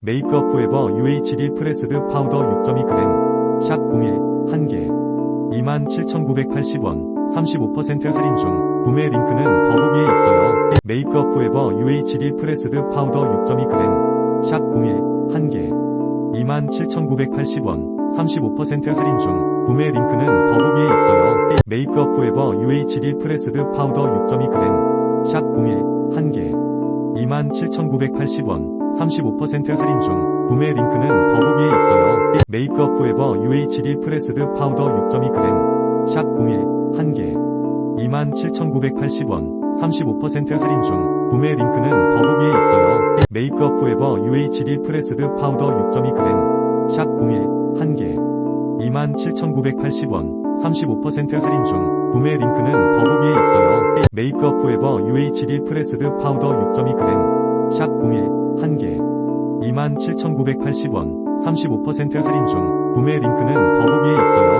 메이크업 포에버 UHD 프레스드 파우더 6.2g 샵 01 1개 27,980원 35% 할인 중 구매 링크는 더보기에 있어요. 메이크업 포에버 UHD 프레스드 파우더 6.2g 샵 01 1개 27,980원 35% 할인 중 구매 링크는 더보기에 있어요. 메이크업 포에버 UHD 프레스드 파우더 6.2g 샵 01 1개 27,980원 35% 할인 중 구매 링크는 더보기에 있어요. 메이크업 포에버 UHD 프레스드 파우더 6.2g 샵 01 1개 27,980원 35% 할인 중 구매 링크는 더보기에 있어요. 메이크업 포에버 UHD 프레스드 파우더 6.2g 샵 01 1개 27,980원 35% 할인 중 구매 링크는 더보기에 있어요. 메이크업 포에버 UHD 프레스드 파우더 6.2g 샵 01 1개 27,980원 35% 할인 중 구매 링크는 더보기에 있어요.